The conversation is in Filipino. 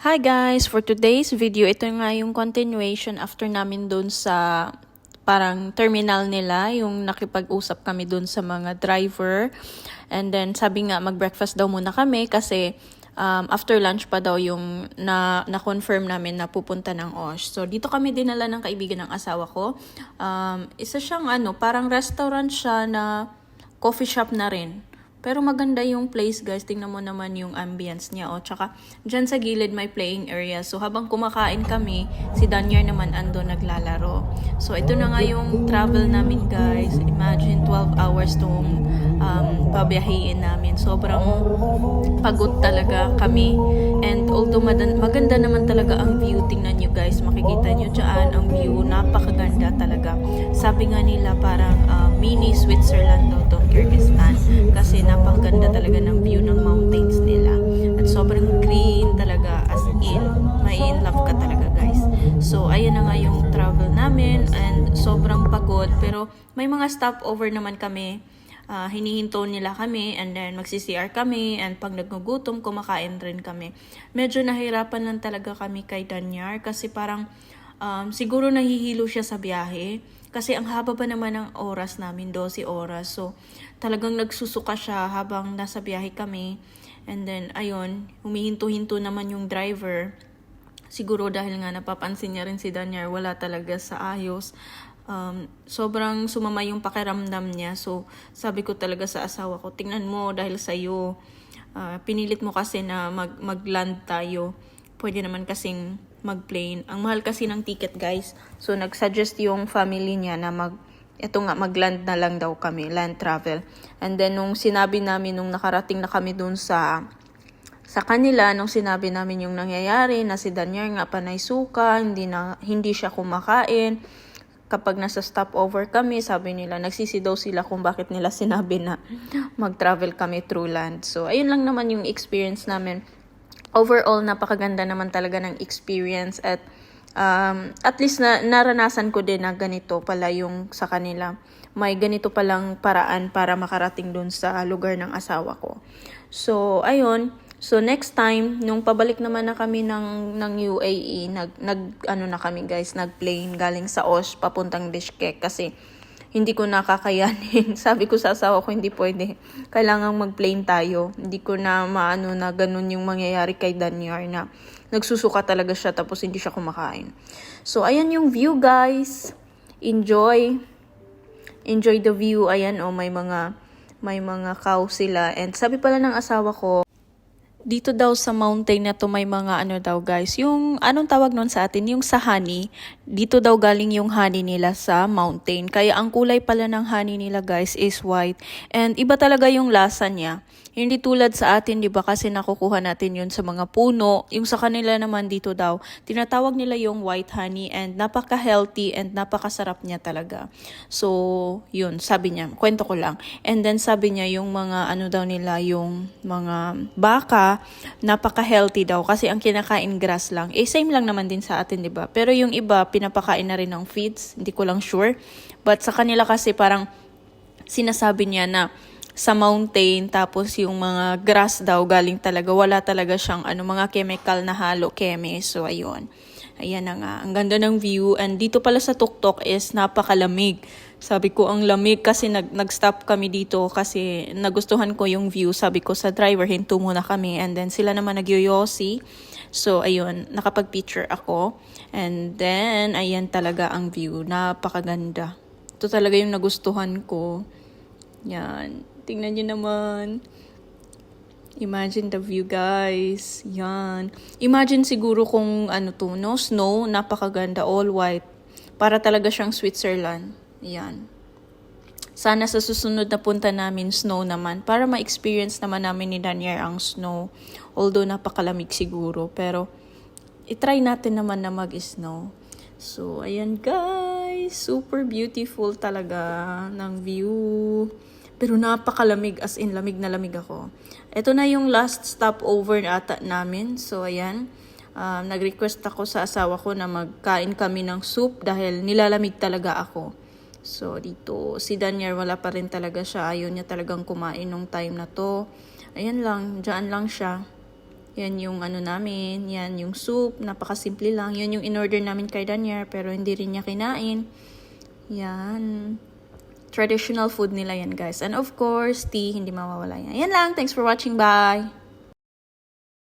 Hi guys! For today's video, ito nga yung continuation after namin dun sa parang terminal nila, yung nakipag-usap kami dun sa mga driver. And then sabi nga mag-breakfast daw muna kami kasi um, after lunch pa daw yung na, na-confirm namin na pupunta ng OSH. So dito kami dinala ng kaibigan ng asawa ko. Um, isa siyang ano, parang restaurant siya na coffee shop na rin. Pero maganda yung place guys. Tingnan mo naman yung ambience niya. O, tsaka dyan sa gilid may playing area. So habang kumakain kami, si Daniel naman ando naglalaro. So ito na nga yung travel namin guys. Imagine 12 hours tong um, pabiyahiin namin. Sobrang pagod talaga kami. And although maganda naman talaga ang view, tingnan nyo guys, makikita nyo dyan ang view, napakaganda talaga. Sabi nga nila parang uh, mini Switzerland daw to, Kyrgyzstan. Kasi napakaganda talaga ng view ng mountains nila. At sobrang green talaga, as in, may in love ka talaga guys. So, ayan na nga yung travel namin and sobrang pagod. Pero may mga stopover naman kami uh, hinihinto nila kami and then magsi-CR kami and pag nagugutom kumakain rin kami. Medyo nahirapan lang talaga kami kay Danyar kasi parang um, siguro nahihilo siya sa biyahe kasi ang haba pa naman ng oras namin, 12 oras. So talagang nagsusuka siya habang nasa biyahe kami. And then ayun, humihinto-hinto naman yung driver. Siguro dahil nga napapansin niya rin si Danyar, wala talaga sa ayos um, sobrang sumama yung pakiramdam niya. So, sabi ko talaga sa asawa ko, tingnan mo dahil sa iyo, uh, pinilit mo kasi na mag, mag-land tayo. Pwede naman kasing mag-plane. Ang mahal kasi ng ticket, guys. So, nag-suggest yung family niya na mag ito nga, mag-land na lang daw kami, land travel. And then, nung sinabi namin, nung nakarating na kami dun sa sa kanila nung sinabi namin yung nangyayari na si Daniel nga panay suka, hindi na hindi siya kumakain kapag nasa stopover kami, sabi nila, nagsisi daw sila kung bakit nila sinabi na mag-travel kami through land. So, ayun lang naman yung experience namin. Overall, napakaganda naman talaga ng experience at um, at least na naranasan ko din na ganito pala yung sa kanila. May ganito palang paraan para makarating dun sa lugar ng asawa ko. So, ayun. So next time, nung pabalik naman na kami ng ng UAE, nag nag ano na kami guys, nag-plane galing sa Osh papuntang Bishkek kasi hindi ko nakakayanin. Sabi ko sa asawa ko, hindi pwede. Kailangan mag-plane tayo. Hindi ko na maano na ganun yung mangyayari kay Danyar na nagsusuka talaga siya tapos hindi siya kumakain. So, ayan yung view guys. Enjoy. Enjoy the view. Ayan oh, may mga may mga cow sila. And sabi pala ng asawa ko, dito daw sa mountain na to may mga ano daw guys, yung anong tawag nun sa atin, yung sa honey, dito daw galing yung honey nila sa mountain. Kaya ang kulay pala ng honey nila guys is white. And iba talaga yung lasa niya. Hindi tulad sa atin, di ba, kasi nakukuha natin yun sa mga puno. Yung sa kanila naman dito daw, tinatawag nila yung white honey and napaka-healthy and napakasarap niya talaga. So, yun, sabi niya, kwento ko lang. And then sabi niya yung mga ano daw nila, yung mga baka, napaka-healthy daw kasi ang kinakain grass lang. Eh, same lang naman din sa atin, di ba? Pero yung iba, pinapakain na rin ng feeds, hindi ko lang sure. But sa kanila kasi parang sinasabi niya na sa mountain tapos yung mga grass daw galing talaga wala talaga siyang ano mga chemical na halo keme. So ayun. Ayan na nga. Ang ganda ng view. And dito pala sa tuktok is napakalamig. Sabi ko ang lamig kasi nag nag-stop kami dito kasi nagustuhan ko yung view. Sabi ko sa driver hinto muna kami. And then sila naman nagyoyosi. So ayun nakapag-picture ako. And then ayan talaga ang view. Napakaganda. Ito talaga yung nagustuhan ko. Yan Tingnan nyo naman. Imagine the view, guys. Yan. Imagine siguro kung ano to, no? Snow, napakaganda, all white. Para talaga siyang Switzerland. Yan. Sana sa susunod na punta namin, snow naman. Para ma-experience naman namin ni Daniel ang snow. Although napakalamig siguro. Pero, itry natin naman na mag-snow. So, ayan guys. Super beautiful talaga ng view. Pero napakalamig, as in lamig na lamig ako. Ito na yung last stopover ata namin. So, ayan. Um, nag-request ako sa asawa ko na magkain kami ng soup dahil nilalamig talaga ako. So, dito, si Daniel wala pa rin talaga siya. Ayaw niya talagang kumain nung time na to. Ayan lang, dyan lang siya. Yan yung ano namin, yan yung soup, napakasimple lang. Yun yung in-order namin kay Daniel, pero hindi rin niya kinain. Yan. Traditional food nila yan, guys. And of course, tea, hindi mawawala yan. Yan lang. Thanks for watching. Bye!